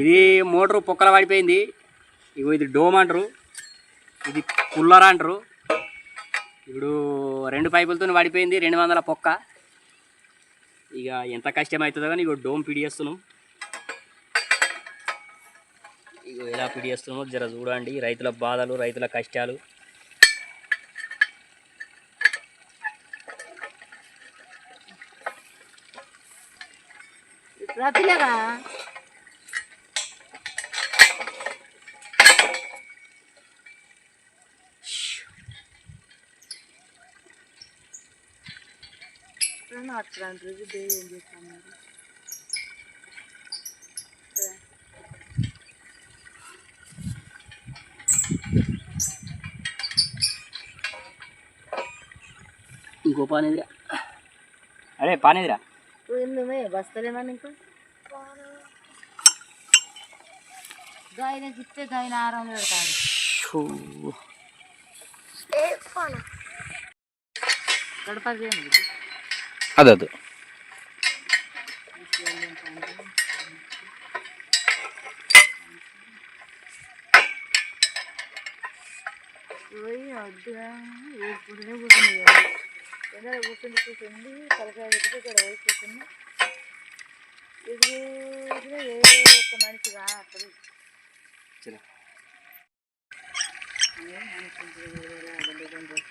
ఇది మోటారు పొక్కల పడిపోయింది ఇగో ఇది డోమ్ అంటారు. ఇది కుల్లర్ అంటారు. ఇప్పుడు రెండు పైపులతో పడిపోయింది రెండు వందల పొక్క. ఇక ఎంత కష్టం అవుతుందో కానీ ఇక డోమ్ పిడియేస్తున్నాం ఇక ఎలా పిడియేస్తున్నామో జర చూడండి. రైతుల బాధలు రైతుల కష్టాలు. రతిలేగా అట్లాంటి రోజు డే ఏం చేస్తాం మరి ఇంకో పానేదిరా అరే పానేదిరా ఎందుమే బస్తలేమని ఇంకా గాయనకి ఇస్తే గాయన ఆరం పెడతాడు గడపది అదే వద్దుగా కూర్చునే కూర్చుంది ఎండలో కూర్చుని కూర్చుంది తలకాయ పెట్టి ఇక్కడ పోయి కూర్చుంది. ఇది కూర్చుని ఏ ఒక్క మనిషి రా అప్పుడు చలో. ఏ మనిషి?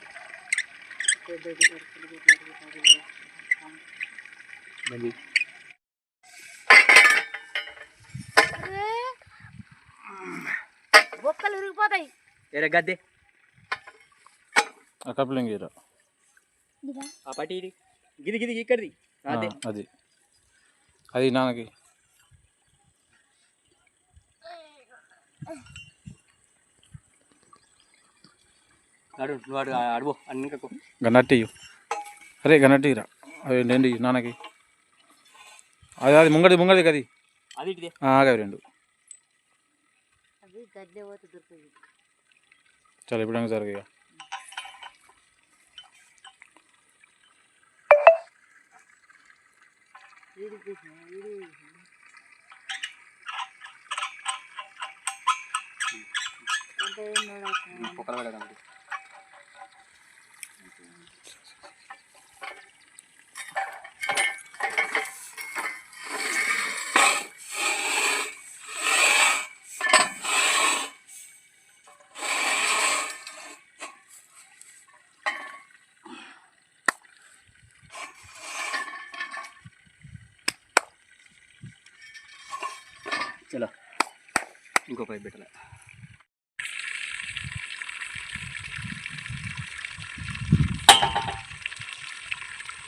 ఉంటే వేరే అడ్డం ఇడ్డం చేసి పెద్దది కడుపులు పెట్టాలి, పెట్టాలి, చేస్తాం. బండి బొక్కలు విరిగిపోతాయి వేరే గద్దె కప్లింగ్ గీర ఆ పట్టి ఇది. గిది గిది ఇక్కడిది అదే అది అది నాన్నకి అడు నువ్వు అడు అడుగు అన్ని గన్నట్టి అరే గన్నట్టి రా అవి రెండు నాన్నకి. అది అది ముంగడి ముంగడి ఇటుదే. అవి రెండు. చాలా ఇప్పుడు జరగ ఇక. పొక్కలు ఇంకో పైపు పెట్టలే.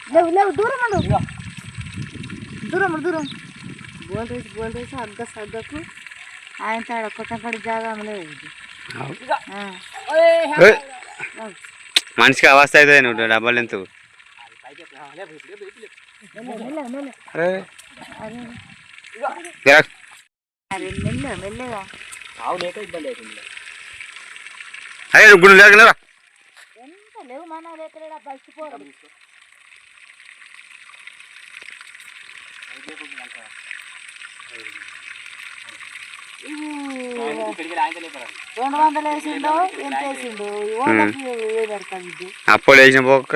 లేవు లేవు దూరం దూరం దూరం బోల్ రేసి బోల్ రేసి అగ్గ సగ్గకు ఆయన తాడ కొట్టపడి జాగా. మనిషికి అవస్థ అవుతుంది నువ్వు డబ్బులు ఎంత. అరే. అరే గిరాక్ అరే మెల్ల మెల్లగా. ఆవు లేక ఇబ్బంది అవుతుంది. గుండె ఎంత లేవు మన లేకలేడా అప్పుడు వేసిన పొక్క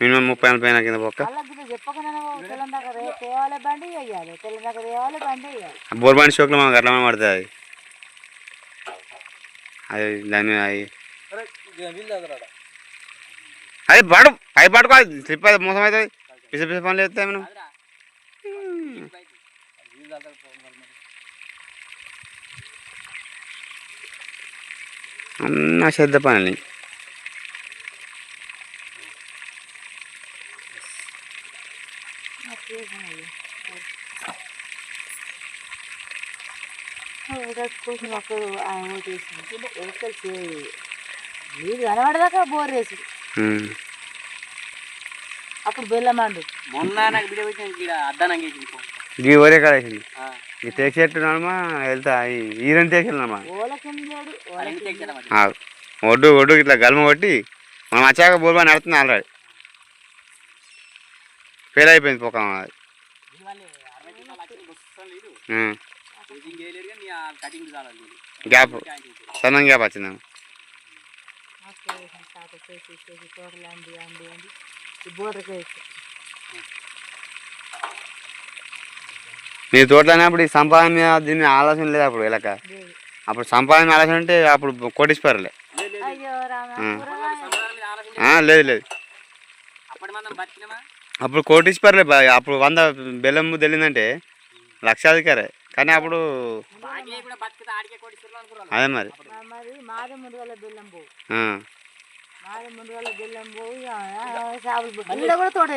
మినిమం ముప్పై నలభై కింద పొక్క వాళ్ళకి ఇది చెప్పకనే తెల్లం దగ్గర తేవాలి బండి వేయాలి తెల్లం దగ్గర తేవాలి బండి వేయాలి. బోర్బాన్ షోక్లో మనకు అట్లా పడుతుంది. అది అది. దాని అది అది పడు పై పడుకో స్లిప్ అది మోసం అవుతుంది. పిస పిస పనులు చేస్తాయి మనం. అన్న శ్రద్ధ పని కోసం అప్పుడు కనబడదాకా బోర్ బెల్లమండు మొన్న నాకు పెట్టిన అద్దానం ఈ కడేసింది ఈ వెళ్తా ఈరని ఒడ్డు ఒడ్డు ఇట్లా గల్మ కొట్టి మనం వచ్చాక బోర్బా నడుతుంది ఆల్రెడీ ఫెయిల్ అయిపోయింది పొక్క అది. గ్యాప్. సన్నం గ్యాప్ వచ్చిందా? మీ తోటలో అయినప్పుడు ఈ సంపాదన మీద దీని మీద ఆలోచన లేదు అప్పుడు ఇలాక అప్పుడు సంపాదన ఆలోచన అంటే అప్పుడు కోటీశ్వరులే. లేదు, లేదు. అప్పుడు కోటీశ్వరులే బా- అప్పుడు వంద బెల్లం వెళ్ళిందంటే లక్షాధికారే. కానీ అప్పుడు అదే మరి. కూడా తోట